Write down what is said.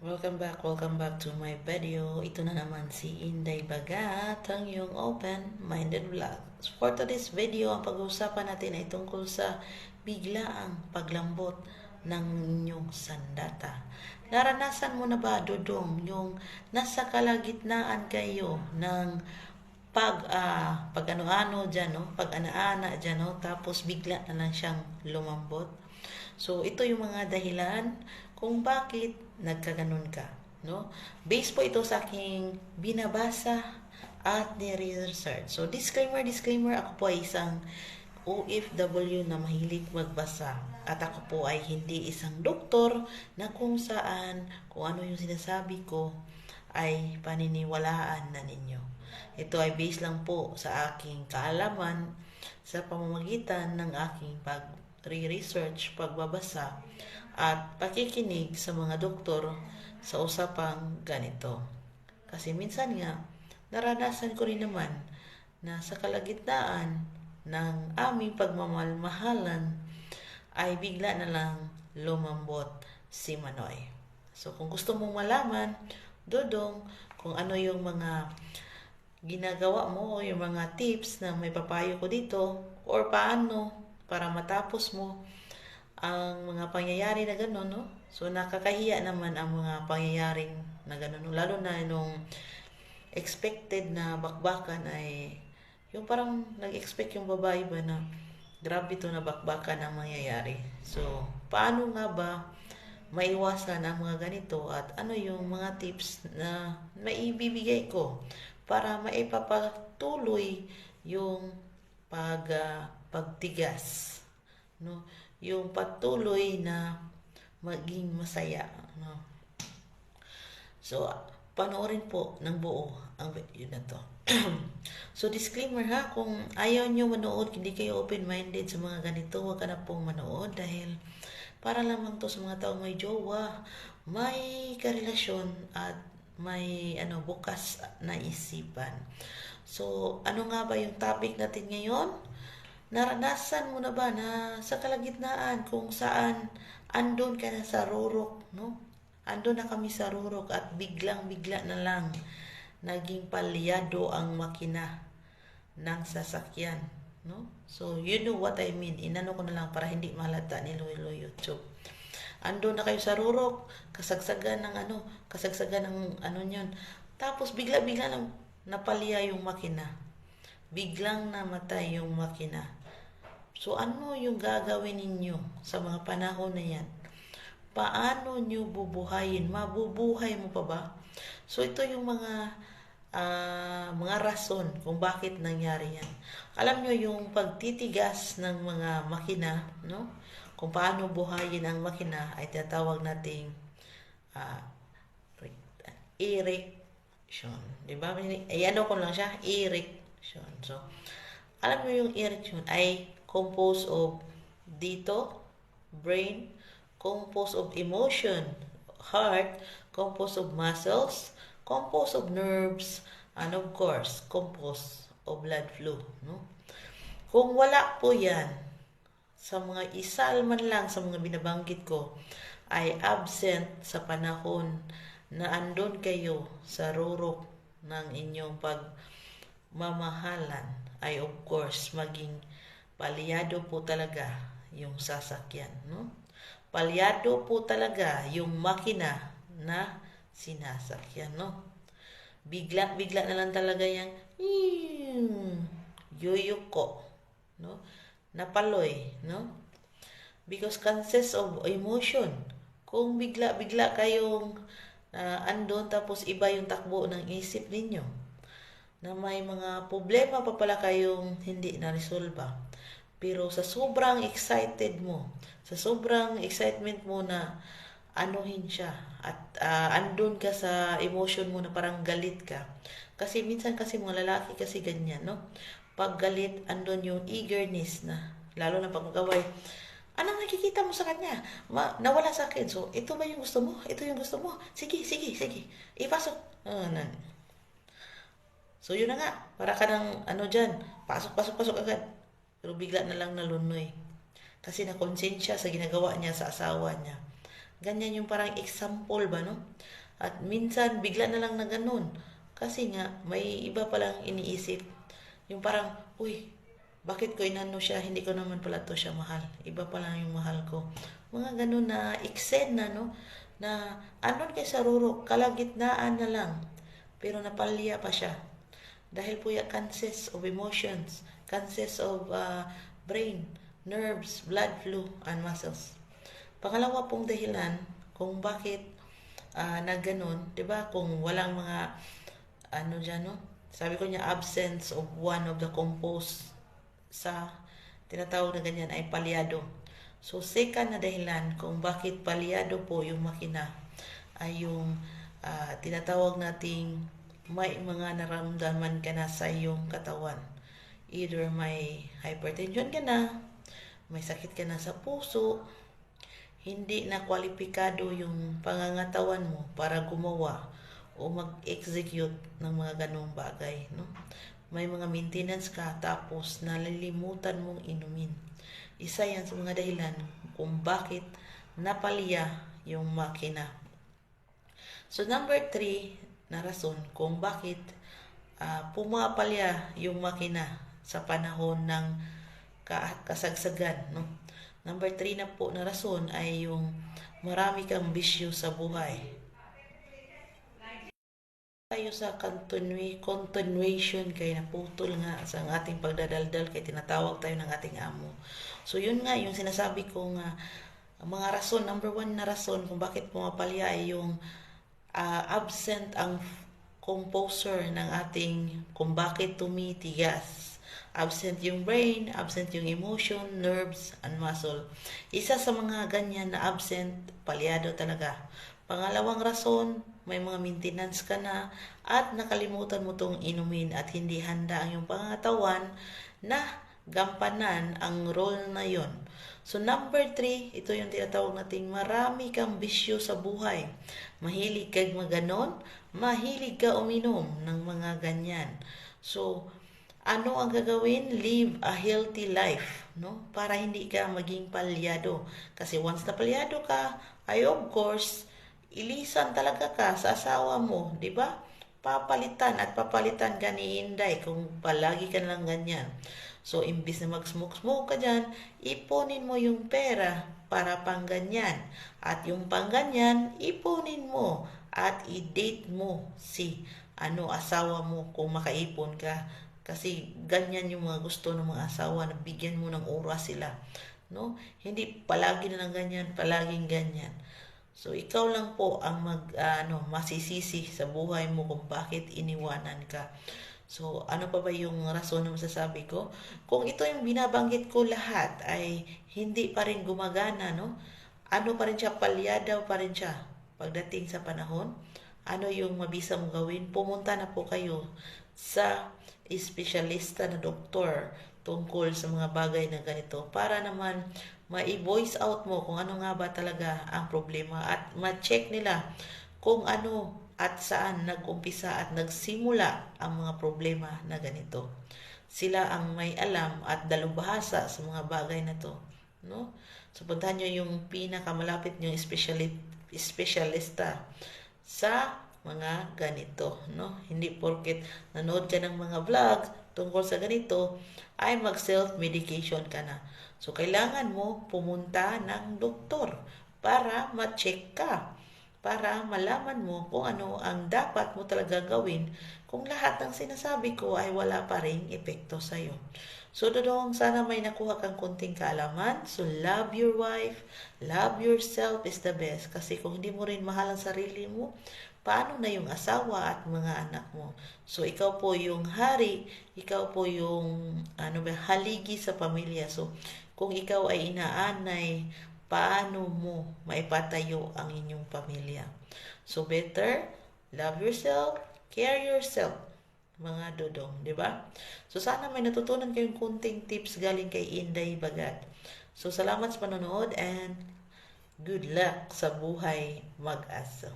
Welcome back, welcome back to my video. Ito na naman si Inday Bagat, ang iyong open-minded vlog. For today's video, ang pag-uusapan natin ay tungkol sa biglaang paglambot ng inyong sandata. Naranasan mo na ba, Dudong, yung nasa kalagitnaan kayo ng pag ah pag ano-ano diyan no pag ana-ana diyan no tapos bigla na lang siyang lumambot so ito yung mga dahilan kung bakit nagkaganon ka no? Base po ito sa aking binabasa at ni-research. So disclaimer disclaimer ako po ay isang OFW na mahilig magbasa. At ako po ay hindi isang doktor na kung saan kung ano yung sinasabi ko ay paniniwalaan na ninyo. Ito ay based lang po sa aking kaalaman sa pamamagitan ng aking pag-research, pagbabasa at pakikinig sa mga doktor sa usapang ganito. Kasi minsan nga, naranasan ko rin naman na sa kalagitnaan ng aming pagmamalmahalan ay bigla na lang lumambot si Manoy. So kung gusto mong malaman, Dodong, kung ano yung mga ginagawa mo yung mga tips na may papayo ko dito or paano para matapos mo ang mga pangyayari na gano'n, no? So, nakakahiya naman ang mga pangyayaring na gano'n, no? lalo na nung expected na bakbakan ay yung parang nag-expect yung babae ba na grabe to na bakbakan ang mangyayari. So, paano nga ba maiwasan ang mga ganito at ano yung mga tips na maibibigay ko para maipapatuloy yung pag uh, pagtigas no yung patuloy na maging masaya no so panoorin po ng buo ang video na to so disclaimer ha kung ayaw nyo manood hindi kayo open minded sa mga ganito huwag ka na pong manood dahil para lamang to sa mga taong may jowa, may karelasyon at may ano bukas na isipan. So, ano nga ba yung topic natin ngayon? Naranasan mo na ba na sa kalagitnaan kung saan andun ka na sa rurok, no? Andun na kami sa rurok at biglang-bigla na lang naging palyado ang makina ng sasakyan No? So, you know what I mean. Inano ko na lang para hindi malata ni Lolo YouTube. Ando na kayo sa rurok, kasagsagan ng ano, kasagsagan ng ano niyon. Tapos bigla-bigla nang napalya yung makina. Biglang namatay yung makina. So, ano yung gagawin ninyo sa mga panahon na yan? Paano nyo bubuhayin? Mabubuhay mo pa ba? So, ito yung mga uh, mga rason kung bakit nangyari yan. Alam nyo yung pagtitigas ng mga makina, no? Kung paano buhayin ang makina ay tinatawag nating uh, erection. Di ba? Ay ano ko lang siya, erection. So, alam nyo yung erection ay composed of dito, brain, composed of emotion, heart, composed of muscles, composed of nerves, and of course, composed of blood flow. No? Kung wala po yan, sa mga isal man lang sa mga binabanggit ko, ay absent sa panahon na andon kayo sa rurok ng inyong pagmamahalan, ay of course, maging palyado po talaga yung sasakyan. No? Palyado po talaga yung makina na sinasakyan, no? Bigla-bigla na lang talaga yung yuyuko, no? Napaloy, no? Because consists of emotion. Kung bigla-bigla kayong uh, andon tapos iba yung takbo ng isip ninyo, na may mga problema pa pala kayong hindi na-resolve. Pero sa sobrang excited mo, sa sobrang excitement mo na anuhin siya at uh, andun ka sa emotion mo na parang galit ka. Kasi minsan kasi mga lalaki kasi ganyan, no? Pag galit, andun yung eagerness na, lalo na pag magaway, anong nakikita mo sa kanya? Ma, nawala sa akin. So, ito ba yung gusto mo? Ito yung gusto mo? Sige, sige, sige. Ipasok. Oh, nan. So, yun na nga. Para ka ng, ano dyan, pasok, pasok, pasok agad. Pero bigla na lang nalunoy. Kasi na konsensya sa ginagawa niya sa asawa niya Ganyan yung parang example ba, no? At minsan, bigla na lang na ganun. Kasi nga, may iba palang iniisip. Yung parang, uy, bakit ko inano siya? Hindi ko naman pala to siya mahal. Iba pa lang yung mahal ko. Mga ganun na eksena, no? Na andun kay Saruro, kalagitnaan na lang. Pero napalya pa siya. Dahil po yan consists of emotions, consists of uh, brain, nerves, blood flow, and muscles. Pangalawa pong dahilan kung bakit uh, na ganun, 'di ba? Kung walang mga ano diyan, no? Sabi ko niya absence of one of the composed sa tinatawag na ganyan ay palyado. So, second na dahilan kung bakit palyado po yung makina ay yung uh, tinatawag nating may mga naramdaman ka na sa iyong katawan. Either may hypertension ka na, may sakit ka na sa puso, hindi na kwalipikado yung pangangatawan mo para gumawa o mag-execute ng mga ganong bagay. No? may mga maintenance ka tapos nalilimutan mong inumin. Isa yan sa mga dahilan kung bakit napalya yung makina. So number three na rason kung bakit uh, pumapalya yung makina sa panahon ng kasagsagan. No? Number three na po na rason ay yung marami kang bisyo sa buhay tayo sa continuation kay naputol nga sa ating pagdadaldal kay tinatawag tayo ng ating amo. So yun nga yung sinasabi ko nga mga rason, number one na rason kung bakit pumapalya ay yung uh, absent ang composer ng ating kung bakit tumitigas. Absent yung brain, absent yung emotion, nerves, and muscle. Isa sa mga ganyan na absent, palyado talaga. Pangalawang rason, may mga maintenance ka na at nakalimutan mo tong inumin at hindi handa ang iyong pangatawan na gampanan ang role na yon. So number three, ito yung tinatawag nating marami kang bisyo sa buhay. Mahilig kang maganon, mahilig ka uminom ng mga ganyan. So, ano ang gagawin? Live a healthy life, no? Para hindi ka maging palyado. Kasi once na palyado ka, ay of course, ilisan talaga ka sa asawa mo, di ba? Papalitan at papalitan ka ni kung palagi ka lang ganyan. So, imbis na mag-smoke-smoke ka dyan, ipunin mo yung pera para pang ganyan. At yung pang ganyan, ipunin mo at i-date mo si ano asawa mo kung makaipon ka. Kasi ganyan yung mga gusto ng mga asawa na bigyan mo ng oras sila. No? Hindi palagi na lang ganyan, palaging ganyan. So, ikaw lang po ang mag, uh, ano, masisisi sa buhay mo kung bakit iniwanan ka. So, ano pa ba yung rason na masasabi ko? Kung ito yung binabanggit ko lahat ay hindi pa rin gumagana, no? Ano pa rin siya, palyadaw pa rin siya pagdating sa panahon. Ano yung mabisa mong gawin? Pumunta na po kayo sa espesyalista na doktor tungkol sa mga bagay na ganito para naman ma-voice out mo kung ano nga ba talaga ang problema at ma-check nila kung ano at saan nag-umpisa at nagsimula ang mga problema na ganito. Sila ang may alam at dalubhasa sa mga bagay na to. No? So, puntahan nyo yung pinakamalapit nyo specialista sa mga ganito. No? Hindi porket nanood ka ng mga vlog tungkol sa ganito, ay mag-self-medication ka na. So, kailangan mo pumunta ng doktor para ma-check ka. Para malaman mo kung ano ang dapat mo talaga gawin kung lahat ng sinasabi ko ay wala pa rin epekto sa'yo. So, dodong sana may nakuha kang kunting kaalaman. So, love your wife. Love yourself is the best. Kasi kung hindi mo rin mahal ang sarili mo, paano na yung asawa at mga anak mo. So, ikaw po yung hari, ikaw po yung ano ba, haligi sa pamilya. So, kung ikaw ay inaanay, paano mo maipatayo ang inyong pamilya. So, better, love yourself, care yourself, mga dodong, di ba? So, sana may natutunan kayong kunting tips galing kay Inday Bagat. So, salamat sa panonood and good luck sa buhay mag-asa.